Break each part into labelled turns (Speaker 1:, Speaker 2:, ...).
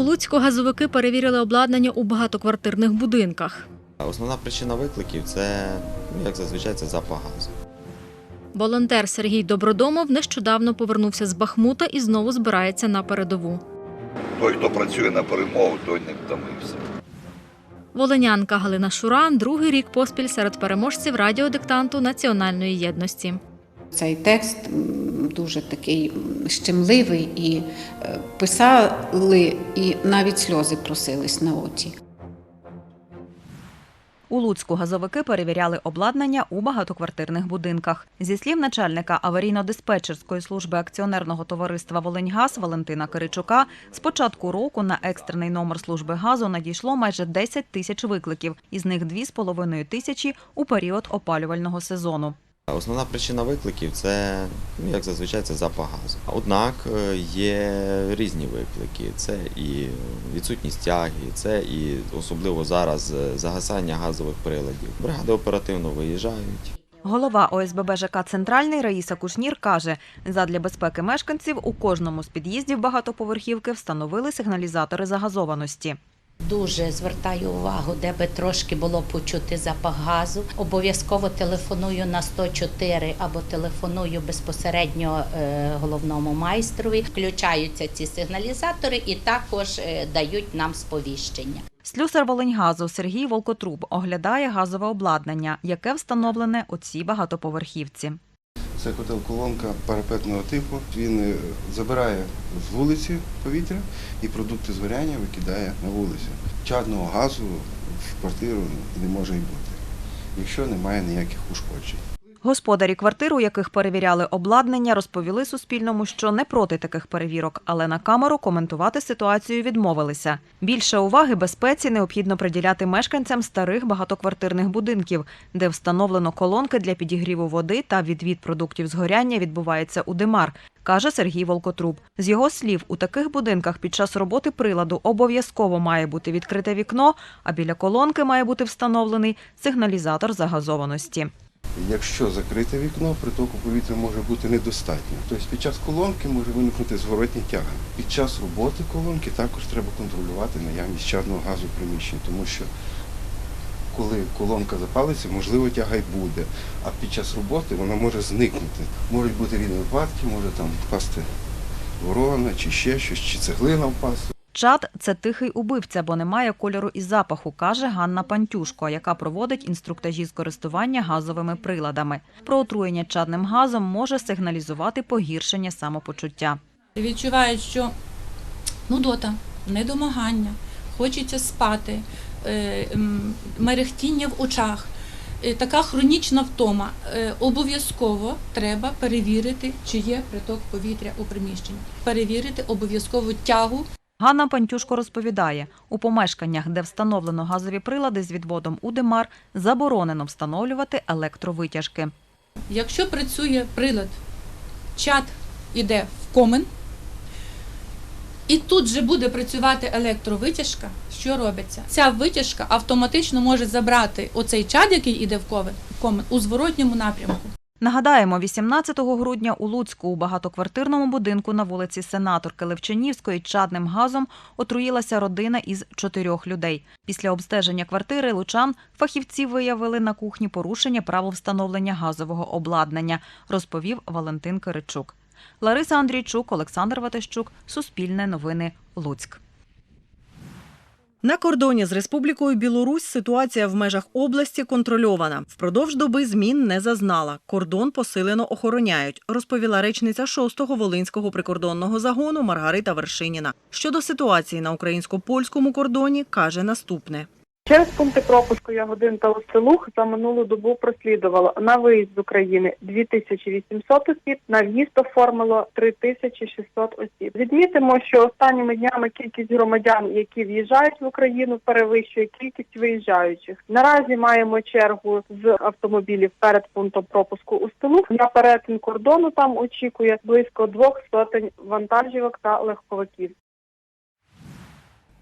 Speaker 1: У Луцьку газовики перевірили обладнання у багатоквартирних будинках.
Speaker 2: Основна причина викликів це, ну, як зазвичай, це запах газу.
Speaker 1: Волонтер Сергій Добродомов нещодавно повернувся з Бахмута і знову збирається на передову.
Speaker 3: Той, хто працює на перемогу, той не втомився.
Speaker 1: Волинянка Галина Шуран другий рік поспіль серед переможців радіодиктанту національної єдності.
Speaker 4: Цей текст дуже такий щемливий, і е, писали, і навіть сльози просились на очі.
Speaker 5: У Луцьку газовики перевіряли обладнання у багатоквартирних будинках. Зі слів начальника аварійно-диспетчерської служби акціонерного товариства Волиньгаз Валентина Киричука, з початку року на екстрений номер служби газу надійшло майже 10 тисяч викликів, із них 2,5 тисячі у період опалювального сезону.
Speaker 2: Основна причина викликів це, ну, як зазвичай, це запах газу. Однак е, є різні виклики. Це і відсутність тяги, це і особливо зараз е, загасання газових приладів. Бригади оперативно виїжджають.
Speaker 5: Голова ОСББ ЖК Центральний Раїса Кушнір каже, задля безпеки мешканців у кожному з під'їздів багатоповерхівки встановили сигналізатори загазованості.
Speaker 6: Дуже звертаю увагу, де би трошки було почути запах газу. Обов'язково телефоную на 104 або телефоную безпосередньо е, головному майстрові. Включаються ці сигналізатори і також е, дають нам сповіщення.
Speaker 5: Слюсар Волиньгазу Сергій Волкотруб оглядає газове обладнання, яке встановлене у цій багатоповерхівці.
Speaker 7: Це котел-колонка парапетного типу. Він е, забирає з вулиці повітря і продукти згоряння викидає на вулицю. Чадного газу в квартиру не може й бути, якщо немає ніяких ушкоджень.
Speaker 5: Господарі квартир, у яких перевіряли обладнання, розповіли Суспільному, що не проти таких перевірок, але на камеру коментувати ситуацію відмовилися. Більше уваги безпеці необхідно приділяти мешканцям старих багатоквартирних будинків, де встановлено колонки для підігріву води та відвід продуктів згоряння відбувається у димар, каже Сергій Волкотруб. З його слів, у таких будинках під час роботи приладу обов'язково має бути відкрите вікно, а біля колонки має бути встановлений сигналізатор загазованості.
Speaker 7: Якщо закрите вікно, притоку повітря може бути недостатньо. Тобто під час колонки може виникнути зворотня тяга. Під час роботи колонки також треба контролювати наявність чадного газу в приміщенні, тому що коли колонка запалиться, можливо, тяга й буде, а під час роботи вона може зникнути. Можуть бути різні випадки, може там впасти ворона чи ще щось, чи цеглина впасти.
Speaker 5: Чад це тихий убивця, бо немає кольору і запаху, каже Ганна Пантюшко, яка проводить інструктажі з користування газовими приладами. Про отруєння чадним газом може сигналізувати погіршення самопочуття.
Speaker 8: відчувають, що нудота, недомагання, хочеться спати, е, мерехтіння в очах, е, така хронічна втома. Е, Обов'язково треба перевірити, чи є приток повітря у приміщенні. Перевірити обов'язково тягу
Speaker 5: Ганна Пантюшко розповідає, у помешканнях, де встановлено газові прилади з відводом у димар, заборонено встановлювати електровитяжки.
Speaker 8: Якщо працює прилад, чат іде в комен, і тут же буде працювати електровитяжка, що робиться? Ця витяжка автоматично може забрати оцей чад, який іде в комен у зворотньому напрямку.
Speaker 5: Нагадаємо, 18 грудня у Луцьку у багатоквартирному будинку на вулиці Сенаторки Левченівської чадним газом отруїлася родина із чотирьох людей. Після обстеження квартири лучан фахівці виявили на кухні порушення правил встановлення газового обладнання, розповів Валентин Киричук. Лариса Андрійчук, Олександр Ватищук, Суспільне новини, Луцьк.
Speaker 9: На кордоні з Республікою Білорусь ситуація в межах області контрольована. Впродовж доби змін не зазнала. Кордон посилено охороняють, розповіла речниця 6-го Волинського прикордонного загону Маргарита Вершиніна. Щодо ситуації на українсько-польському кордоні каже наступне.
Speaker 10: Через пункти пропуску Ягодин та Остелух за минулу добу прослідувало на виїзд з України 2800 осіб, на в'їзд оформило 3600 осіб. Відмітимо, що останніми днями кількість громадян, які в'їжджають в Україну, перевищує кількість виїжджаючих. Наразі маємо чергу з автомобілів перед пунктом пропуску Устилух. На перетин кордону там очікує близько двох сотень вантажівок та легковиків.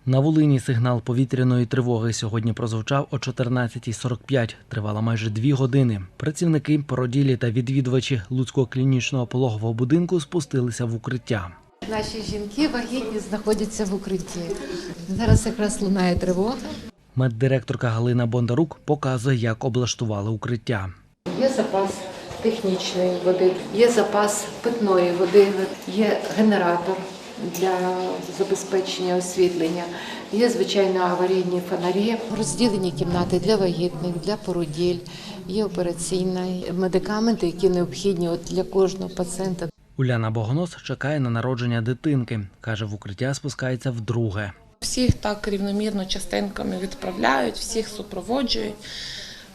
Speaker 11: На Волині сигнал повітряної тривоги сьогодні прозвучав о 14.45. Тривала майже дві години. Працівники, породілі та відвідувачі Луцького клінічного пологового будинку спустилися в укриття.
Speaker 12: Наші жінки вагітні знаходяться в укритті. Зараз якраз лунає тривога.
Speaker 11: Меддиректорка Галина Бондарук показує, як облаштували укриття.
Speaker 12: Є запас технічної води, є запас питної води, є генератор для забезпечення освітлення, є звичайно аварійні фонарі, розділені кімнати для вагітних, для породіль, є операційна, медикаменти, які необхідні от для кожного пацієнта.
Speaker 11: Уляна Богонос чекає на народження дитинки. Каже, в укриття спускається вдруге.
Speaker 13: Всіх так рівномірно частинками відправляють, всіх супроводжують.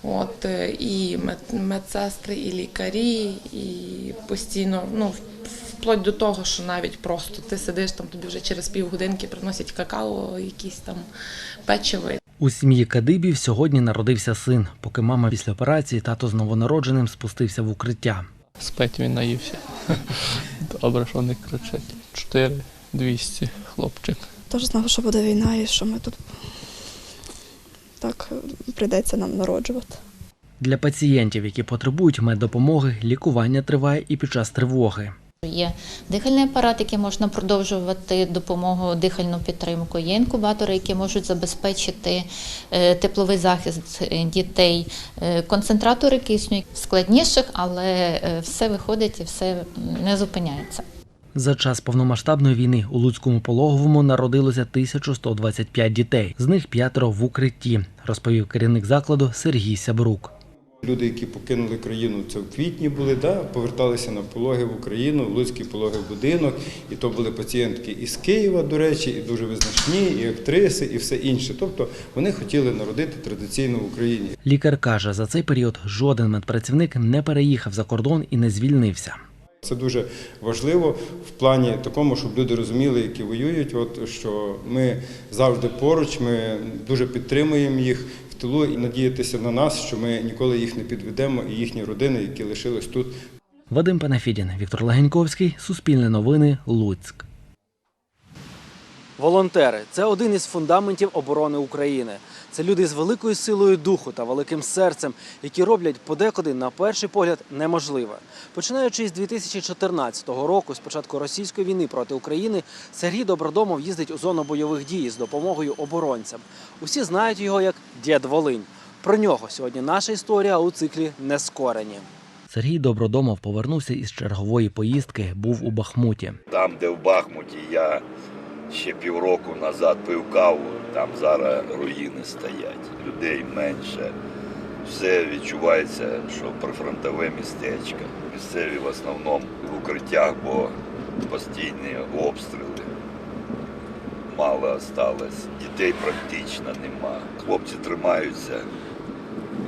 Speaker 13: От, е, і мед- медсестри, і лікарі, і постійно, ну, вплоть до того, що навіть просто ти сидиш там, тобі вже через півгодинки приносять какао, якісь там печиво.
Speaker 11: У сім'ї Кадибів сьогодні народився син. Поки мама після операції, тато з новонародженим спустився в укриття.
Speaker 14: Спить він наївся. Добре, що не кричить. Чотири, двісті, хлопчик.
Speaker 15: Тож знав, що буде війна і що ми тут так прийдеться нам народжувати.
Speaker 11: Для пацієнтів, які потребують меддопомоги, лікування триває і під час тривоги.
Speaker 6: Є дихальний апарат, який можна продовжувати допомогу дихальну підтримку. Є інкубатори, які можуть забезпечити е, тепловий захист дітей, Е, концентратори кисню складніших, але е, все виходить і все не зупиняється.
Speaker 11: За час повномасштабної війни у Луцькому пологовому народилося 1125 дітей, з них п'ятеро в укритті, розповів керівник закладу Сергій Сябрук.
Speaker 16: Люди, які покинули країну, це в квітні були, да, поверталися на пологи в Україну, в Луцький пологий будинок. І то були пацієнтки із Києва, до речі, і дуже визначні, і актриси, і все інше. Тобто вони хотіли народити традиційно в Україні.
Speaker 11: Лікар каже, за цей період жоден медпрацівник не переїхав за кордон і не звільнився.
Speaker 16: Це дуже важливо в плані такому, щоб люди розуміли, які воюють, от що ми завжди поруч, ми дуже підтримуємо їх тилу і надіятися на нас, що ми ніколи їх не підведемо, і їхні родини, які лишились тут,
Speaker 11: Вадим Панафідін, Віктор Легеньковський, Суспільне новини, Луцьк. Волонтери це один із фундаментів оборони України. Це люди з великою силою духу та великим серцем, які роблять подекуди, на перший погляд, неможливе. Починаючи з 2014 року, з початку російської війни проти України, Сергій Добродомов їздить у зону бойових дій з допомогою оборонцям. Усі знають його як Дід Волинь. Про нього сьогодні наша історія у циклі Нескорені. Сергій Добродомов повернувся із чергової поїздки, був у Бахмуті.
Speaker 3: Там, де в Бахмуті я ще півроку назад пив каву, там зараз руїни стоять, людей менше. Все відчувається, що прифронтове містечко. Місцеві в основному в укриттях, бо постійні обстріли. Мало осталось, дітей практично нема. Хлопці тримаються,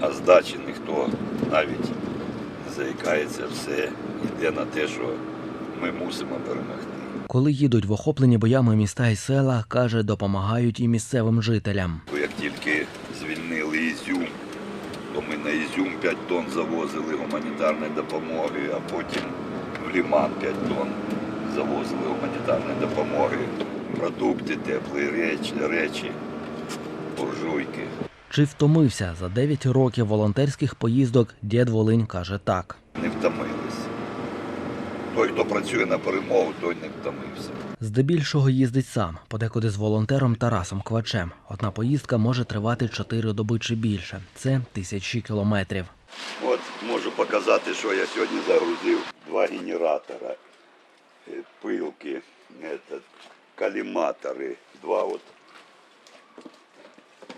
Speaker 3: а здачі ніхто навіть не заїкається, все йде на те, що ми мусимо перемогти.
Speaker 11: Коли їдуть в охоплені боями міста і села, каже, допомагають і місцевим жителям.
Speaker 3: Як тільки звільнили Ізюм, то ми на Ізюм 5 тонн завозили гуманітарної допомоги, а потім в Ліман 5 тонн завозили гуманітарної допомоги, продукти, теплі речі, речі, буржуйки.
Speaker 11: Чи втомився за 9 років волонтерських поїздок, дід Волинь каже так.
Speaker 3: Не втомились. Той, хто працює на перемогу, той не втомився.
Speaker 11: Здебільшого їздить сам, подекуди з волонтером Тарасом Квачем. Одна поїздка може тривати 4 доби чи більше. Це тисячі кілометрів.
Speaker 3: От можу показати, що я сьогодні загрузив. Два генератора, е, пилки, каліматори, два от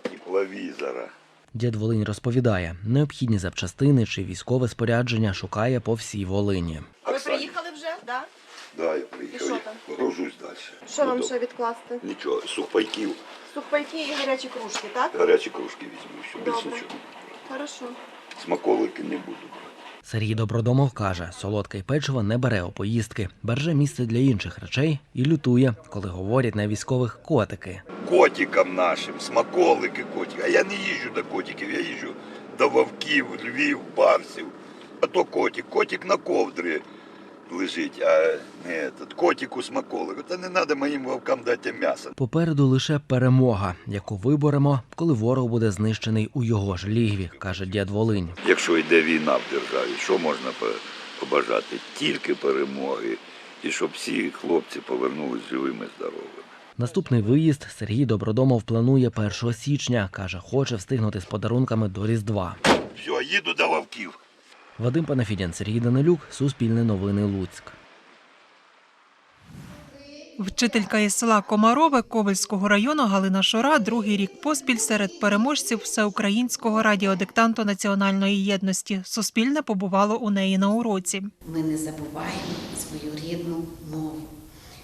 Speaker 3: тепловізора.
Speaker 11: Дід Волинь розповідає, необхідні запчастини чи військове спорядження шукає по всій Волині.
Speaker 15: Так?
Speaker 3: Да, я
Speaker 15: І
Speaker 3: приїхав,
Speaker 15: що там?
Speaker 3: гружусь далі.
Speaker 15: Що вам ще відкласти?
Speaker 3: Нічого, сухпайків,
Speaker 15: Сухпайки і гарячі кружки, так?
Speaker 3: гарячі кружки візьму, що більше
Speaker 15: Добре.
Speaker 3: нічого.
Speaker 15: Хорошо.
Speaker 3: Смаколики не буду.
Speaker 11: Сергій Добродомов каже, солодке й печиво не бере у поїздки, береже місце для інших речей і лютує, коли говорять на військових котики.
Speaker 3: Котикам нашим, смаколики котики. А я не їжджу до котиків, я їжджу до вовків, львів, барсів. А то котик, котик на ковдрі лежить, а не этот, котику смаколик. Та не треба моїм вовкам дати м'ясо.
Speaker 11: Попереду лише перемога, яку виборемо, коли ворог буде знищений у його ж лігві, каже дід Волинь.
Speaker 3: Якщо йде війна в державі, що можна побажати? Тільки перемоги і щоб всі хлопці повернулись живими здоровими.
Speaker 17: Наступний виїзд Сергій Добродомов планує 1 січня. Каже, хоче встигнути з подарунками до Різдва.
Speaker 3: Все, їду до вовків.
Speaker 17: Вадим Панафідян, Сергій Данилюк, Суспільне новини Луцьк.
Speaker 9: Вчителька із села Комарове Ковельського району Галина Шора другий рік поспіль серед переможців всеукраїнського радіодиктанту національної єдності. Суспільне побувало у неї на уроці.
Speaker 4: Ми не забуваємо свою.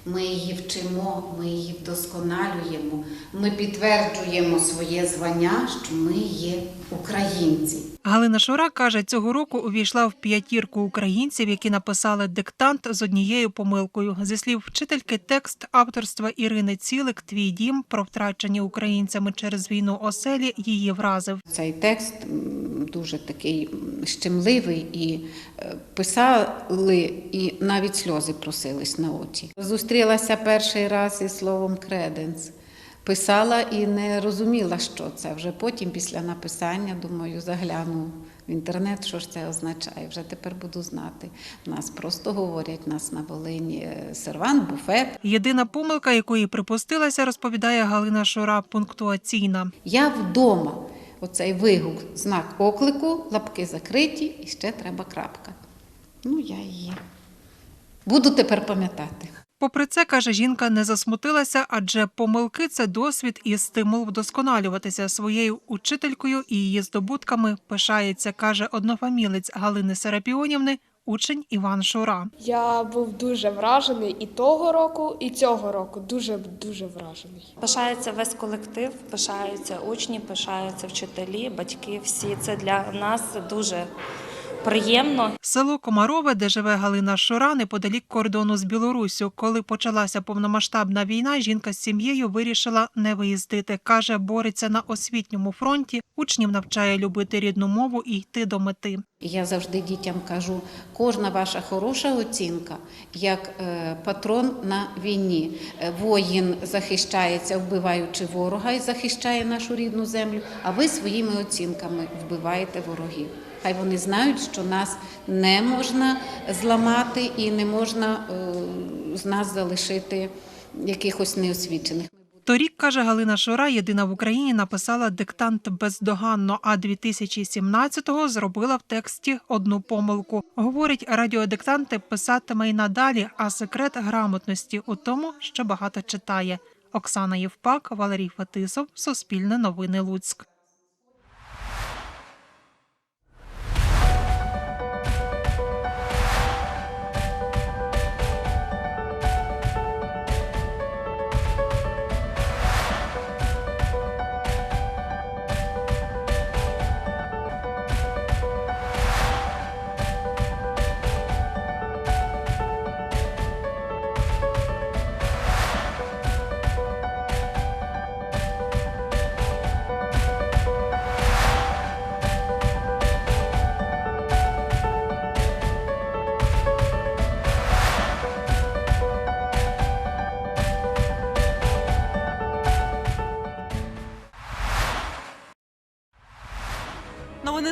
Speaker 4: Ми її вчимо, ми її вдосконалюємо, ми підтверджуємо своє звання, що ми є українці.
Speaker 9: Галина Шора каже, цього року увійшла в п'ятірку українців, які написали диктант з однією помилкою. Зі слів вчительки, текст авторства Ірини Цілик Твій дім про втрачені українцями через війну оселі її вразив.
Speaker 4: Цей текст дуже такий щемливий і е, писали, і навіть сльози просились на очі. Зустрілася перший раз із словом креденс. Писала і не розуміла, що це. Вже потім, після написання, думаю, загляну в інтернет, що ж це означає. Вже тепер буду знати. Нас просто говорять, нас на Волині е, сервант, буфет.
Speaker 9: Єдина помилка, якої припустилася, розповідає Галина Шора, пунктуаційна.
Speaker 4: Я вдома. Оцей вигук, знак оклику, лапки закриті і ще треба крапка. Ну, я її буду тепер пам'ятати.
Speaker 9: Попри це, каже, жінка не засмутилася, адже помилки це досвід і стимул вдосконалюватися своєю учителькою і її здобутками пишається, каже однофамілець Галини Серапіонівни, учень Іван Шура.
Speaker 18: Я був дуже вражений і того року, і цього року. Дуже дуже вражений.
Speaker 19: Пишається весь колектив, пишаються учні, пишаються вчителі, батьки. Всі це для нас дуже приємно.
Speaker 9: Село Комарове, де живе Галина Шура, неподалік кордону з Білоруссю. Коли почалася повномасштабна війна, жінка з сім'єю вирішила не виїздити. Каже, бореться на освітньому фронті, учнів навчає любити рідну мову і йти до мети.
Speaker 4: Я завжди дітям кажу, кожна ваша хороша оцінка як е, патрон на війні. Е, Воїн захищається, вбиваючи ворога і захищає нашу рідну землю. А ви своїми оцінками вбиваєте ворогів. Хай вони знають, що нас не можна зламати і не можна е, з нас залишити якихось неосвічених.
Speaker 9: Торік, каже Галина Шура, єдина в Україні написала диктант бездоганно, а 2017-го зробила в тексті одну помилку. Говорить, радіодиктанти писатиме й надалі, а секрет грамотності у тому, що багато читає. Оксана Євпак, Валерій Фетисов, Суспільне новини Луцьк.